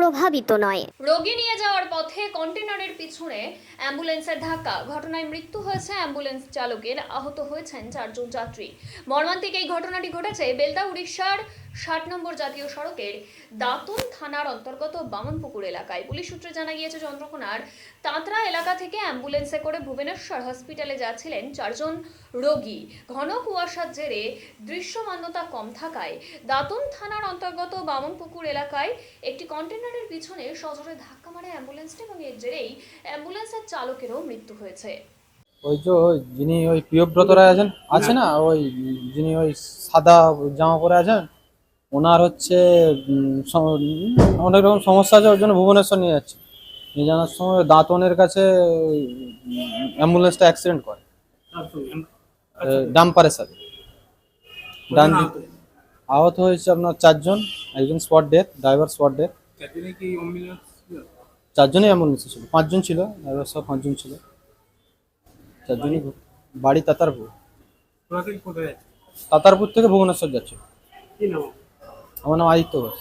প্রভাবিত নয়। রোগী নিয়ে যাওয়ার পথে কন্টেনারের পিছনে অ্যাম্বুলেন্সের ধাক্কা। ঘটনায় মৃত্যু হয়েছে অ্যাম্বুলেন্স চালকের। আহত হয়েছেন চারজন যাত্রী। মর্মান্তিক এই ঘটনাটি ঘটেছে বেলদা, উড়িষ্যার ষাট নম্বর জাতীয় সড়কের দাঁতন থানার অন্তর্গত বামনপুকুর এলাকায়। পুলিশ সূত্রে জানা গিয়েছে, চন্দ্রকোনার তাঁতরা এলাকা থেকে অ্যাম্বুলেন্সে করে ভুবনেশ্বর হসপিটালে যাচ্ছিলেন চারজন রোগী। ঘন কুয়াশার জেরে দৃশ্যমান্যতা কম থাকায় দাঁতন থানার অন্তর্গত বামনপুকুর এলাকায় একটি কন্টেনারের পিছনে সজোরে ধাক্কা মারে অ্যাম্বুলেন্সটি এবং এর জেরেই অ্যাম্বুলেন্সের চালকেরও মৃত্যু হয়েছে। ওই যে ওই যিনি ওই প্রিয়ব্রত রায় আছেন আছে না? ওই যিনি ওই সাদা জামা পরে আছেন ওনার হচ্ছে অনেক রকম সমস্যা আছে ওর জন্য ভুবনেশ্বর নিয়ে যাচ্ছে। নিয়ে যাওয়ার সময় দাঁতনের কাছে ওই, অ্যাম্বুলেন্সটা অ্যাক্সিডেন্ট করে। ডাম্পারের সাথে। ডান আহত হয়েছে আপনার চারজন একজন spot death driver spot death. চারজনই অ্যাম্বুলেন্সে ছিল? পাঁচজন ছিল ড্রাইভার সব পাঁচজন ছিল। চারজনই বাড়ি তাতারপুর তাতারপুর থেকে ভুবনেশ্বর যাচ্ছে। আমার নাম আদিত্য ঘোষ।